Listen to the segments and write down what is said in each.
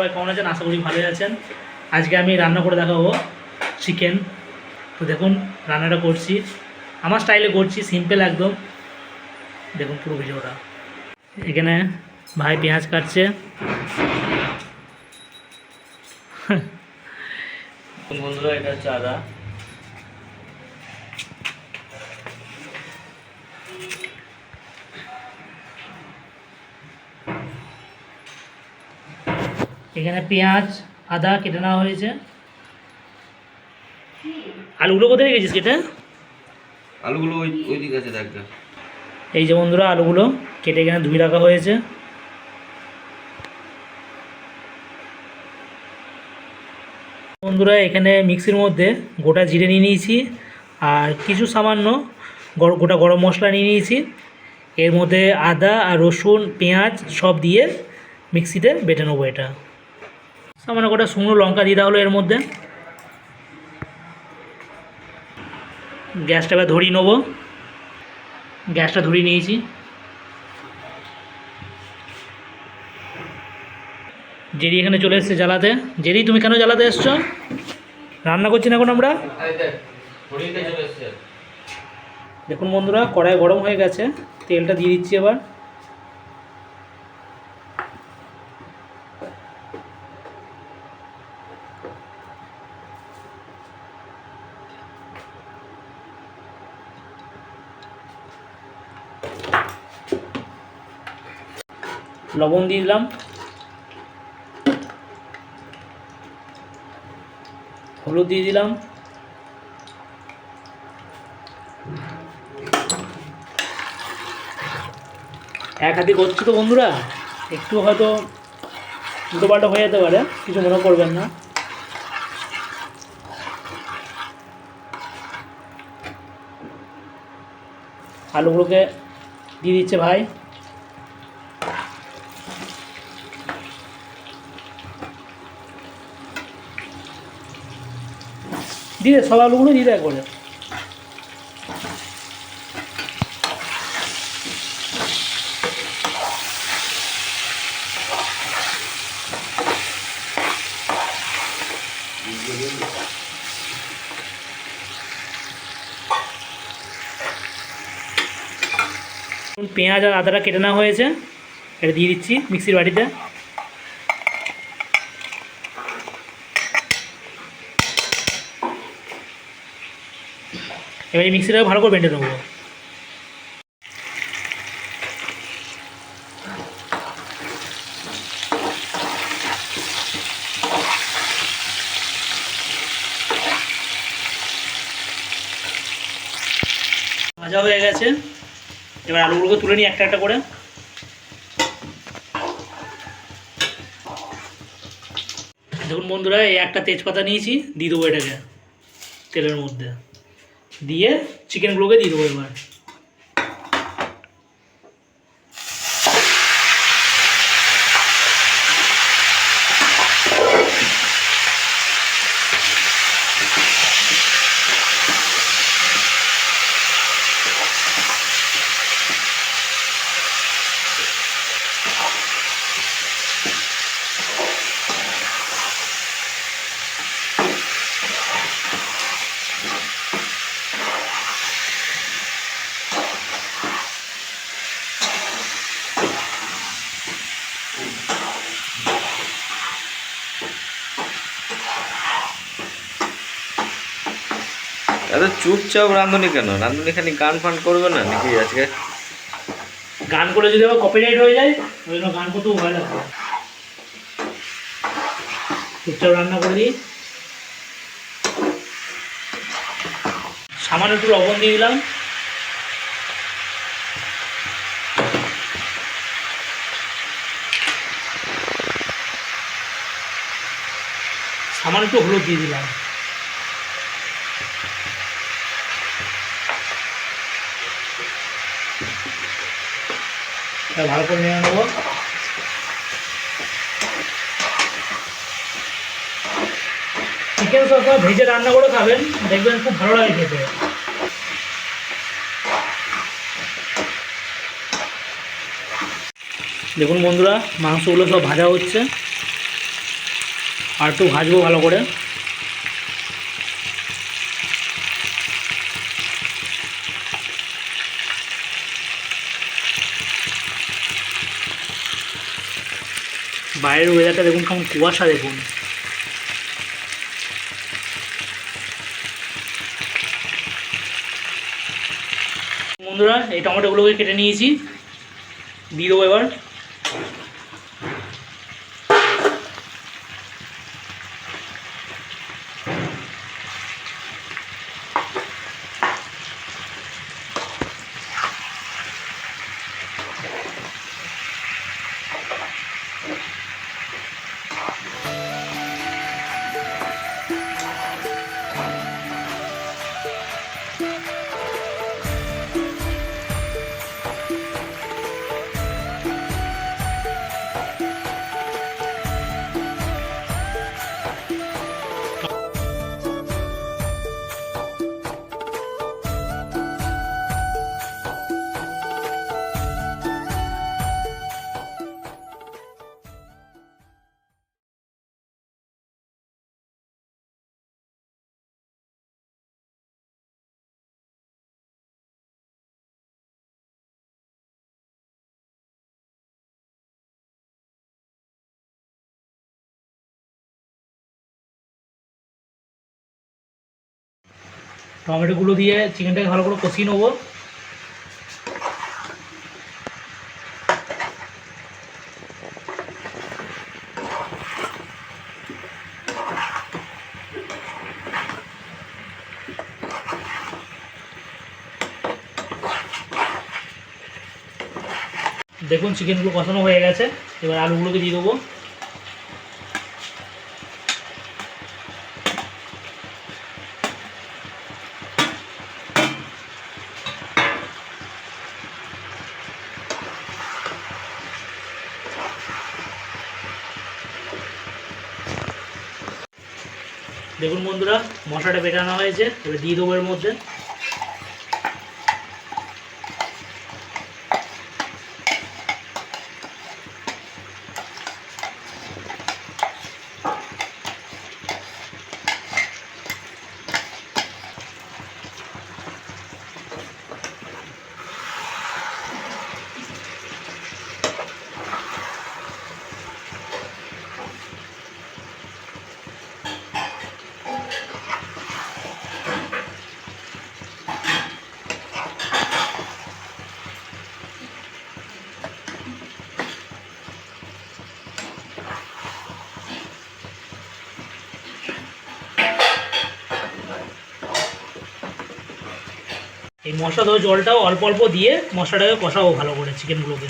সবাই কেমন আছেন? আশা করি ভালোই আছেন। আজকে আমি রান্না করে দেখাবো চিকেন তো দেখুন, রান্নাটা করছি। আমার স্টাইলে করছি সিম্পল একদম। দেখুন পুরো ভিডিওটা। এখানে ভাই পেঁয়াজ কাটছে। বন্ধুরা, এটা হচ্ছে আদা এখানে পেঁয়াজ আদা কেটে নেওয়া হয়েছে। আলুগুলো কোথায় রেখেছিস কেটে? আলুগুলো ওই ওই দিকে আছে এই যে বন্ধুরা আলুগুলো কেটে এখানে ধুয়ে রাখা হয়েছে। বন্ধুরা এখানে মিক্সির মধ্যে গোটা জিরে নিয়ে নিয়েছি আর কিছু সামান্য গোটা গরম মশলা নিয়ে নিয়েছি। এর মধ্যে আদা আর রসুন পেঁয়াজ সব দিয়ে মিক্সিতে বেটে নেব এটা। সামান্য গোটা শুকনো লঙ্কা দিয়ে দেওয়া হলো এর মধ্যে। গ্যাসটা এবার ধরিয়ে নেব। গ্যাসটা ধরিয়ে নিয়েছি। জেরি এখানে চলে এসছে জ্বালাতে। জেরি তুমি কেন জ্বালাতে এসছো? রান্না করছি না এখন আমরা? দেখুন বন্ধুরা কড়াই গরম হয়ে গেছে। তেলটা দিয়ে দিচ্ছি এবার। লবণ দিয়ে দিলাম। হলুদ দিয়ে দিলাম। এক হাতে করছি তো বন্ধুরা, একটু হয়তো দুটো হয়ে যেতে পারে, কিছু মনে করবেন না। আলুগুলোকে দিয়ে দিচ্ছে ভাই। দিয়ে সব আলুগুলো দিয়ে দেয় করে পেঁয়াজ আর আদাটা কেটে নেওয়া হয়েছে। এটা দিয়ে দিচ্ছি মিক্সির বাটিতে। এবার এই মিক্সিটা ভালো করে বেটে নেব ভাজা হয়ে গেছে। এবার আলুগুলোকে তুলে নিই একটা একটা করে। দেখুন বন্ধুরা, এই একটা তেজপাতা নিয়েছি, দিয়ে দেবো এটাকে, তেলের মধ্যে। দিয়ে চিকেনগুলোকে দিয়ে দেবো এবার। এত চুপচাপ রাঁধুনি কেন? রাঁধুনি খালি গান ফান করবে না নাকি আজকে? গান করে যদি আবার কপিরাইট হয়ে যায় ওই জন্য গান করতেও ভয় লাগবে। চুপচাপ রান্না করে দিই। সামান্য একটু লবণ দিয়ে দিলাম। সামান্য একটু হলুদ দিয়ে দিলাম। এটা ভালো করে নিয়ে নেব। চিকেন সবসময় ভেজে রান্না করে খাবেন, দেখবেন খুব ভালো লাগে খেতে। দেখুন বন্ধুরা, মাংসগুলো সব ভাজা হচ্ছে। আর একটু ভাজবো ভালো করে। বাইরের ওয়েদারটা দেখুন কেমন কুয়াশা দেখুন। বন্ধুরা এই টমেটোগুলোকে কেটে নিয়েছি। দিয়ে দেবো এবার। টমেটোগুলো দিয়ে চিকেনটাকে ভালো করে কষিয়ে নেব। দেখুন, চিকেনগুলো কষানো হয়ে গেছে। এবার আলুগুলোকে দিয়ে দেবো। দেখুন বন্ধুরা মশাটা বেটানো হয়েছে এবার দিয়ে দেবো এর মধ্যে। এই মশলা ধোয়া জলটাও অল্প অল্প দিয়ে মশলাটাকে কষাবো ভালো করে চিকেনগুলোকে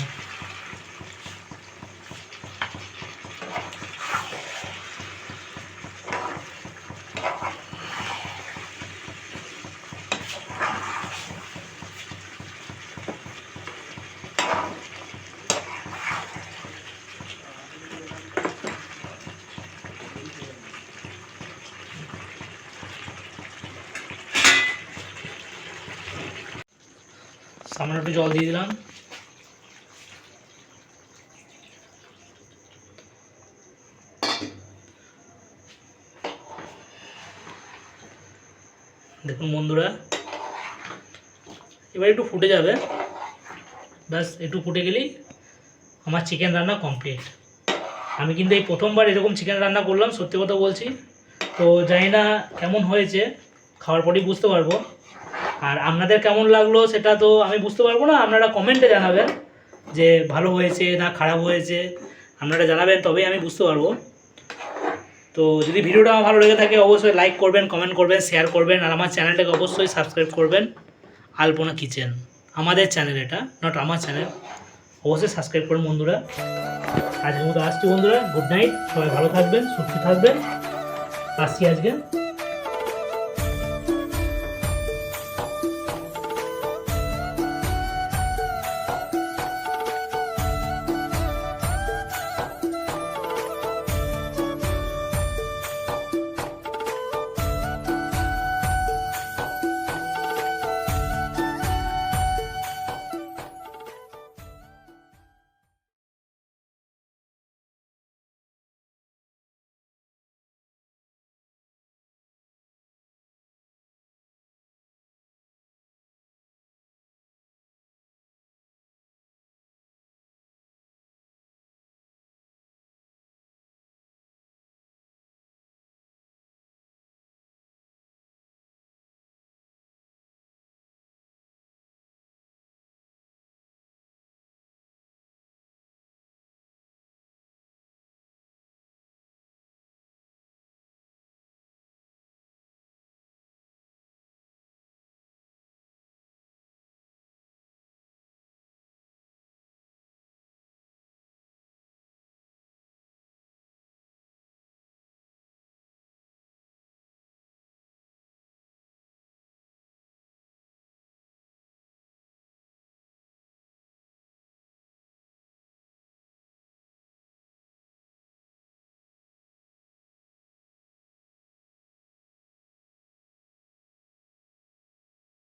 সামান্য একটু জল দিয়ে দিলাম। দেখুন বন্ধুরা, এবার একটু ফুটে যাবে। ব্যাস, একটু ফুটে গেলেই আমার চিকেন রান্না কমপ্লিট আমি কিন্তু এই প্রথমবার এরকম চিকেন রান্না করলাম, সত্যি কথা বলছি। তো জানি না কেমন হয়েছে, খাওয়ার পরেই বুঝতে পারব। আর আপনাদের কেমন লাগল সেটা তো আমি বুঝতে পারব না, আপনারা কমেন্টে জানাবেন যে ভালো হয়েছে না খারাপ হয়েছে, আপনারা জানাবেন তবেই আমি বুঝতে পারব। তো যদি ভিডিওটা আমার ভালো লেগে থাকে অবশ্যই লাইক করবেন কমেন্ট করবেন শেয়ার করবেন, আর আমার চ্যানেলটাকে অবশ্যই সাবস্ক্রাইব করবেন, আলপনা কিচেন আমাদের চ্যানেল এটা নট আমার চ্যানেল অবশ্যই সাবস্ক্রাইব করুন বন্ধুরা। আজকের মতো আসছি বন্ধুরা গুড নাইট সবাই ভালো থাকবেন, সুস্থ থাকবেন, আসছি আজকে।